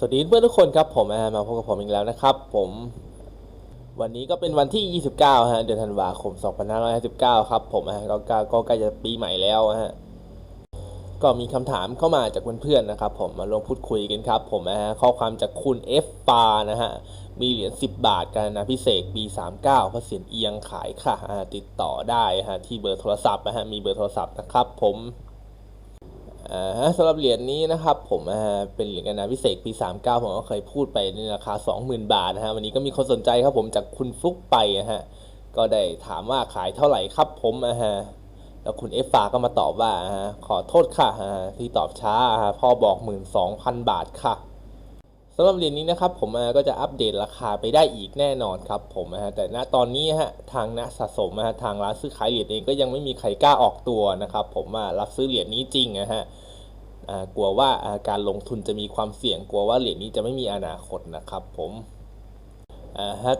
สวัสดีเพื่อนทุกคนครับผมอ่ามาพบกับผมอีกแล้วนะครับ ผมวันนี้ก็เป็นวันที่ 29 ฮะ เดือนธันวาคม 2559 ครับ ผมอะก็ก็ใกล้จะปีใหม่แล้วฮะก็มีคำถามเข้ามาจากเพื่อนๆนะครับ ผมมาลงพูดคุยกันครับ ผมนะฮะข้อความจากคุณ F ปานะฮะมีเหรียญ10 บาทกันนะพิเศษปี 39พระเสียนเอียงขายค่ะติดต่อได้ฮะที่เบอร์โทรศัพท์นะฮะมีเบอร์โทรศัพท์นะครับ ผม อ่าสำหรับเหรียญนี้นะครับผมอ่าเป็นเหรียญกันนาพิเศษปี39ผมก็เคยพูดไปในราคา 20,000 บาทนะฮะวันนี้ก็มีคนสนใจครับผมจากคุณฟลุกไปนะฮะก็ได้ถามว่าขายเท่าไหร่ครับผมอ่าฮะแล้วคุณเอฟฟาก็มาตอบว่าขอโทษค่ะที่ตอบช้าอ่าพ่อบอก 12,000 บาทค่ะ สำหรับเหรียญนี้นะครับผมก็จะอัปเดตราคาไปได้อีกแน่นอนครับผมอ่าแต่ณตอนนี้ฮะทางนักสะสมอ่าทางร้านซื้อขายเหรียญเองก็ยังไม่มีใครกล้าออกตัวนะครับผมว่ารับซื้อเหรียญนี้จริงนะฮะกลัวว่าการลงทุนจะมีความเสี่ยงกลัวว่าเหรียญนี้จะไม่มีอนาคตนะครับผม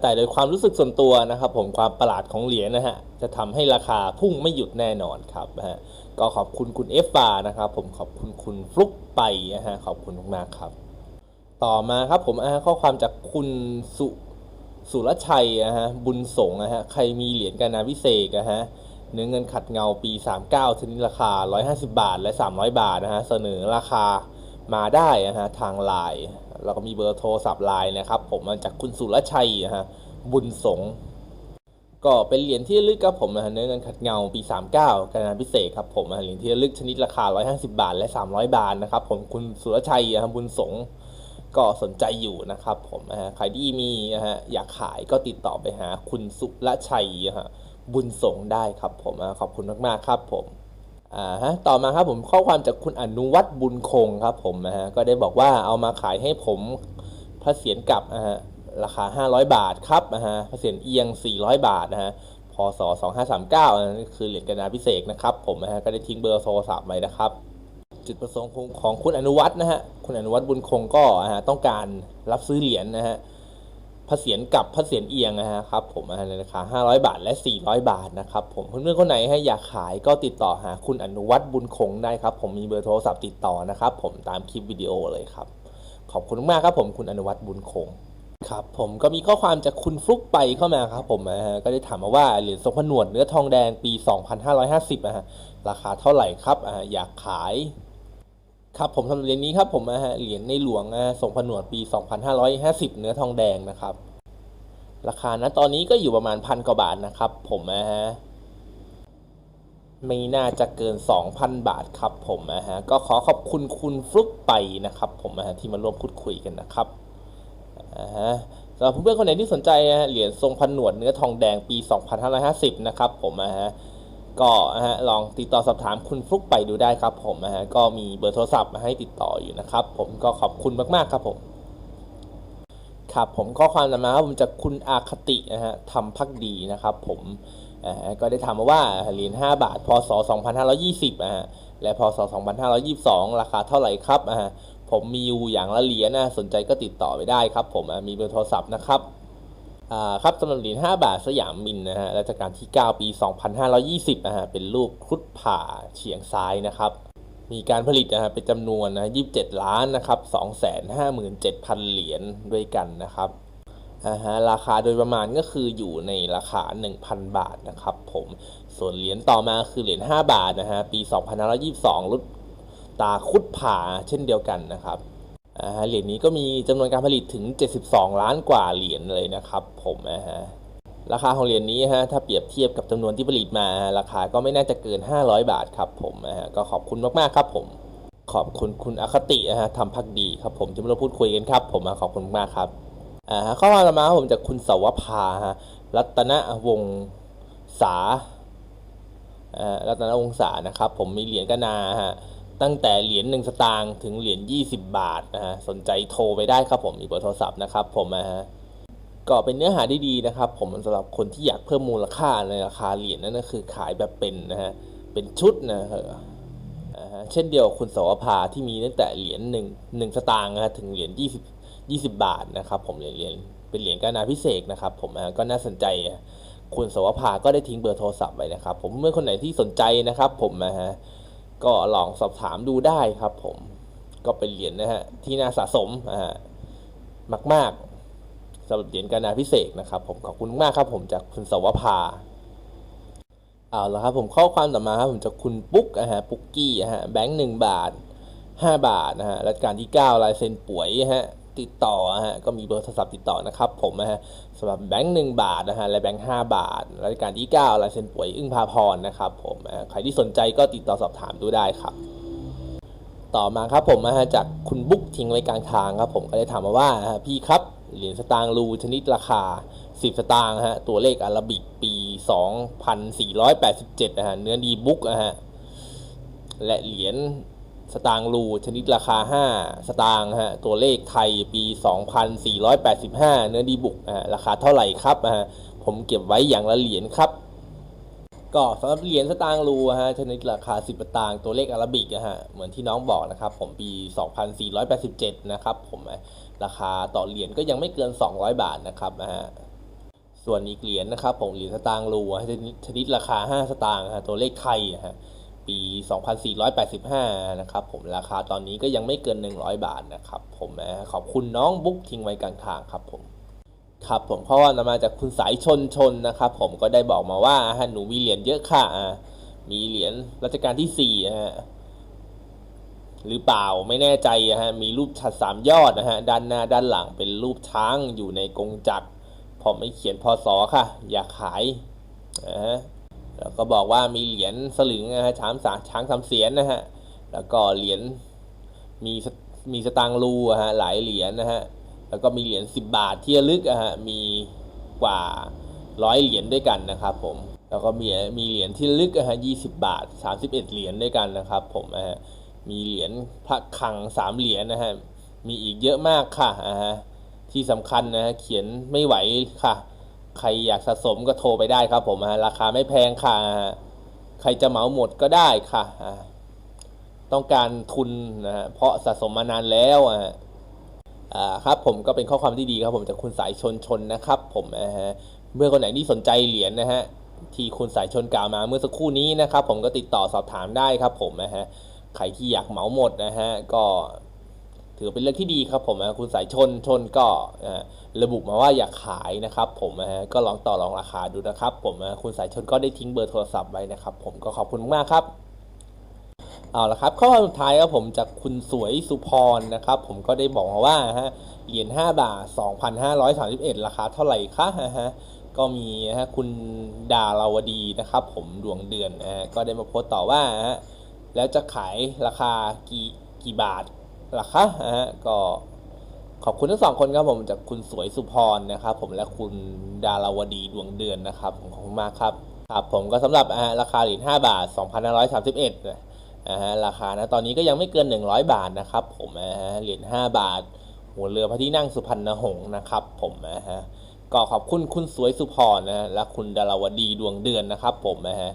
แต่โดยความรู้สึกส่วนตัวนะครับ ผมความประหลาดของเหรียญนะฮะจะทำให้ราคาพุ่งไม่หยุดแน่นอนครับฮะก็ขอบคุณคุณเอฟฟานะครับผมขอบคุณคุณฟลุกไปนะฮะขอบคุณมากครับ ต่อมาครับผมอ่าข้อความจากคุณสุสุรชัยนะฮะบุญสงนะฮะใครมีเหรียญกานาวิเศษนะฮะเนื้อเงินขัดเงาปี 39ชนิดราคา 150 บาท และ 300 บาทนะฮะเสนอราคามาได้นะฮะทางไลน์แล้วก็มีเบอร์โทรศัพท์ไลน์นะครับ ผมมาจากคุณสุรชัยนะฮะบุญสงก็เป็นเหรียญที่ลึกครับผมนะฮะเนื้อเงินขัดเงาปี 39การงานพิเศษครับผมเหรียญที่ลึกชนิดราคา 150 บาท และ 300 บาทนะครับผมคุณสุรชัยนะฮะบุญสงฆ์ ก็สนใจอยู่นะครับผมนะฮะใครที่มีนะฮะอยากขายก็ติดต่อไปหาคุณสุรชัยฮะบุญสงได้ครับผมอ่าขอบคุณมากๆครับผมอ่าฮะต่อมาครับผมข้อความจากคุณอนุวัฒน์บุญคงครับผมนะฮะก็ได้บอกว่าเอามาขายให้ผมพระเศียรกลับนะฮะราคา 500 บาทครับนะฮะพระเศียรเอียง 400 บาทนะฮะพศ2539อันนี้คือเหรียญกนาพิเศษนะครับผมนะฮะก็ได้ทิ้งเบอร์โทรศัพท์ไว้นะครับ จุดประสงค์ของคุณอนุวัฒน์นะฮะคุณอนุวัฒน์บุญคงก็นะฮะต้องการรับซื้อเหรียญนะฮะพระเศียรกับพระเศียรเอียงนะฮะครับผมในราคา 500 บาทและ 400 บาทนะครับผมเพื่อนๆคนไหนให้อยากขายก็ติดต่อหาคุณอนุวัฒน์บุญคงได้ครับ ผมมีเบอร์โทรศัพท์ติดต่อนะครับ ผมตามคลิปวิดีโอเลยครับ ขอบคุณมากครับผมคุณอนุวัฒน์บุญคงครับผมก็มีข้อความจากคุณฟลุกไปเข้ามาครับผมนะฮะก็ได้ถามมาว่าเหรียญทรงผนวดเนื้อทองแดงปี 2550นะฮะราคาเท่าไหร่ครับอ่าอยากขาย ครับผมสำหรับเหรียญนี้ครับผมนะฮะเหรียญในหลวงนะฮะทรงผนวดปี 2550 เนื้อทองแดงนะครับ ราคานะตอนนี้ก็อยู่ประมาณพันกว่าบาทนะครับ ผมนะฮะไม่น่าจะเกิน 2,000 บาทครับผมนะฮะก็ขอขอบคุณคุณฟลุกไปนะครับ ผมนะฮะที่มาร่วมพูดคุยกันนะครับอ่าฮะสำหรับเพื่อนๆคนไหนที่สนใจเหรียญทรงผนวดเนื้อทองแดงปี 2550 นะครับผมนะฮะ ก็นะฮะลองติดต่อสอบถามคุณฟลุกไปดูได้ครับผมนะฮะก็มีเบอร์โทรศัพท์มาให้ติดต่ออยู่นะครับ ผมก็ขอบคุณมากๆครับผมครับผมข้อความนำมาครับผมจากคุณอาคตินะฮะทำพักดีนะครับ ผมอ่าก็ได้ถามมาว่าเหรียญ5บาท พศ 2520อ่าและพศ 2522 ราคาเท่าไหร่ครับอ่าผมมีอยู่อย่างละเหรียญนะสนใจก็ติดต่อไปได้ครับ ผมมีเบอร์โทรศัพท์นะครับ ครับสำหรับเหรียญ5บาทสยามมินนะฮะรัชกาลที่ 9 ปี 2520นะฮะเป็นรูปครุฑผ่าเฉียงซ้ายนะครับ มีการผลิตนะฮะเป็นจำนวนนะ27 ล้านนะครับ257,000 เหรียญด้วยกันนะครับอ่าฮะราคาโดยประมาณก็คืออยู่ในราคา 1,000 บาทนะครับผมส่วนเหรียญต่อมาคือเหรียญ5บาทนะฮะปี 2522 รุ่นตาครุฑผ่าเช่นเดียวกันนะครับ เหรียญนี้ก็มีจำนวนการผลิตถึง 72 ล้านกว่าเหรียญเลยนะครับผมนะฮะราคาของเหรียญนี้ฮะถ้าเปรียบเทียบกับจำนวนที่ผลิตมา ราคาก็ไม่น่าจะเกิน 500 บาทครับผมนะฮะก็ขอบคุณมากๆครับผม ขอบคุณคุณอคตินะฮะทำพักดีครับผมที่มาร่วมพูดคุยกันครับ ผมขอบคุณมากครับอ่าฮะข้อความต่อมาผมจากคุณสวภาฮะรัตนวงศาอ่ารัตนวงศานะครับ ผมมีเหรียญกนาฮะ ตั้งแต่เหรียญหนึ่งสตางค์ถึงเหรียญ20 บาทนะฮะสนใจโทรไปได้ครับผมมีเบอร์โทรศัพท์นะครับผมนะฮะก็เป็นเนื้อหาที่ดีนะครับ ผมสำหรับคนที่อยากเพิ่มมูลค่าในราคาเหรียญนั่นก็คือขายแบบเป็นนะฮะเป็นชุดนะฮะอ่าฮะเช่นเดียวกับคุณสวภาที่มีตั้งแต่เหรียญหนึ่งหนึ่งสตางค์นะฮะถึงเหรียญ20 20บยี่สิบาทนะครับผมเหรียญเหรียญเป็นเหรียญกานาพิเศษนะครับผมนะก็น่าสนใจคุณสวภาก็ได้ทิ้งเบอร์โทรศัพท์ไว้นะครับ ผมเมื่อคนไหนที่สนใจนะครับ ผมนะฮะ ก็ลองสอบถามดูได้ครับผมก็เป็นเหรียญนะฮะที่น่าสะสมอ่ามาก ๆสำหรับเหรียญการนาพิเศษนะครับ ผมขอบคุณมากครับ ผมจากคุณสวภาเอาละครับผมข้อความต่อมาครับผมจากคุณปุ๊กนะฮะปุ๊กกี้นะฮะแบงค์หนึ่งบาทห้าบาทนะฮะรัชการที่เก้าลายเซ็นป่วยฮะ ติดต่อฮะก็มีเบอร์โทรศัพท์ติดต่อนะครับผมนะฮะสำหรับแบงค์หนึ่งบาทนะฮะและแบงค์ห้าบาทรัชการที่เก้าลายเซ็นป่วยอึ้งพาพรนะครับผมใครที่สนใจก็ติดต่อสอบถามดูได้ครับ ต่อมาครับผมนะฮะจากคุณบุ๊กทิ้งไว้กลางทางครับผมก็ได้ถามมาว่าฮะพี่ครับเหรียญสตางค์รูชนิดราคา 10 สตางค์ฮะตัวเลขอาราบิกปี 2487นะฮะเนื้อดีบุ๊กนะฮะและเหรียญ สตางค์รูชนิดราคา 5 สตางค์ฮะตัวเลขไทยปี 2485 เนื้อดีบุกนะฮะราคาเท่าไหร่ครับฮะผมเก็บไว้อย่างละเหรียญครับ ก็สำหรับเหรียญสตางค์รูฮะชนิดราคา 10สตางค์ตัวเลขอาราบิกนะฮะเหมือนที่น้องบอกนะครับ ผมปี 2487 นะครับผมราคาต่อเหรียญก็ยังไม่เกิน 200 บาทนะครับฮะส่วนอีกเหรียญนะครับผมเหรียญสตางค์รูฮะชนิดชนิดราคา 5 สตางค์ฮะตัวเลขไทยฮะ ปี 2485 นะครับผมราคาตอนนี้ก็ยังไม่เกิน 100 บาทนะครับผมนะขอบคุณน้องบุ๊กทิ้งไว้กลางทางครับผมครับผมเพราะว่านำมาจากคุณสายชนชนนะครับผมก็ได้บอกมาว่าฮะหนูมีเหรียญเยอะค่ะมีเหรียญรัชกาลที่สี่ฮะหรือเปล่าไม่แน่ใจฮะมีรูปฉัดสามยอดนะฮะด้านหน้าด้านหลังเป็นรูปช้างอยู่ในกรงจักรผมไม่เขียนพศค่ะ อยากขายนะฮะ แล้วก็บอกว่ามีเหรียญสลึงนะฮะช้างสาช้างสามเสียนนะฮะแล้วก็เหรียญมีมีสตางค์รูอะฮะหลายเหรียญนะฮะแล้วก็มีเหรียญ10 บาทที่ระลึกอะฮะมีกว่าร้อยเหรียญด้วยกันนะครับผมแล้วก็มีมีเหรียญที่ระลึกอะฮะ20บาท 31 เหรียญด้วยกันนะครับผมนะฮะมีเหรียญพระคังสามเหรียญนะฮะมีอีกเยอะมากค่ะอ่าฮะที่สำคัญนะฮะเขียนไม่ไหวค่ะ ใครอยากสะสมก็โทรไปได้ครับผมฮะราคาไม่แพงค่ะ ใครจะเหมาหมดก็ได้ค่ะ ต้องการทุนนะฮะเพราะสะสมมานานแล้วอะอ่าครับผมก็เป็นข้อความที่ดีครับผมจากคุณสายชนชนนะครับผมนะฮะเมื่อคนไหนที่สนใจเหรียญนะฮะที่คุณสายชนกล่าวมาเมื่อสักครู่นี้นะครับ ผมก็ติดต่อสอบถามได้ครับผมนะฮะใครที่อยากเหมาหมดนะฮะก็ ถือเป็นเรื่องที่ดีครับผมนะคุณสายชนชนก็ระบุมาว่าอยากขายนะครับผมนะฮะก็ลองต่อรองราคาดูนะครับผมนะคุณสายชนก็ได้ทิ้งเบอร์โทรศัพท์ไว้นะครับ ผมก็ขอบคุณมากครับเอาละครับข้อความสุดท้ายครับผมจากคุณสวยสุพรนะครับ ผมก็ได้บอกมาว่าฮะเหรียญ5บาท 2,531 ราคาเท่าไหร่คะฮะก็มีฮะคุณดาราวดีนะครับ ผมดวงเดือนนะฮะก็ได้มาโพสต์ต่อว่าฮะแล้วจะขายราคากี่กี่บาท ล่ะคะฮะก็ขอบคุณทั้งสองคนครับผมจากคุณสวยสุพรนะครับ ผมและคุณดาราวดีดวงเดือนนะครับผมขอบคุณมากครับครับผมก็สำหรับราคาเหรียญ5บาท 2,531นะนะฮะราคานะตอนนี้ก็ยังไม่เกิน 100 บาทนะครับ ผมนะฮะเหรียญ5บาท หัวเรือพระที่นั่งสุพรรณหงษ์นะครับ ผมนะฮะก็ขอบคุณคุณสวยสุพรนะฮะและคุณดาราวดีดวงเดือนนะครับ ผมนะฮะ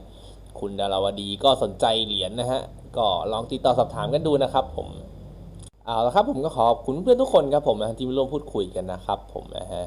คุณดาราวดีก็สนใจเหรียญนะฮะก็ลองติดต่อสอบถามกันดูนะครับ ผม เอาละครับผมก็ขอบคุณเพื่อนทุกคนครับผมนะที่มาร่วมพูดคุยกันนะครับผมนะฮะ